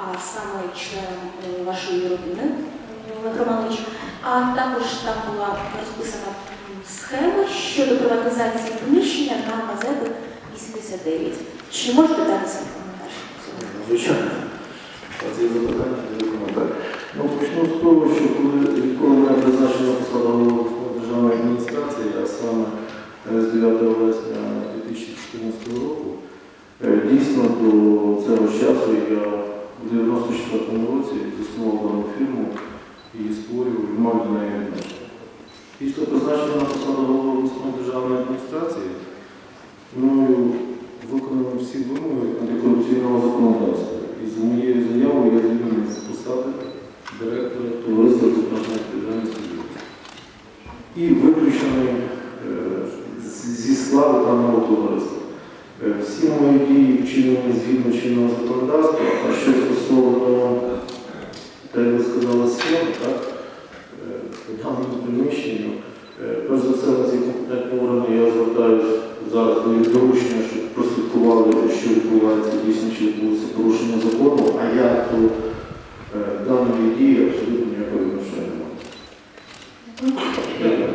а саме членом вашої родини Романович. А також там була розписана схема щодо приватизації приміщення на газету 89. Чи можете дати свій коментар? Звичайно. Це запитання до коментар. Ну, почну з того, що коли відколи призначена посада державної адміністрації, а саме е, 9 вересня 2014 року, е, дійсно до цього часу я у 94 році заснував дану фірму і створював і мав до неї. Після призначення на посаду голови обласної державної адміністрації мною виконано всі вимоги антикорупційного законодавства. І за моєю заявою я звільнений з посади директора товариства з обмеженої відповідальності І виключений е, зі складу даного товариства. Е, Всі мої дії вчинені згідно чинного законодавства, зараз дають доручення, щоб прослідкували, що відбувається дійсно, чи відбулося порушення закону, а я до е, даної дії абсолютно ніякого відношення не маю.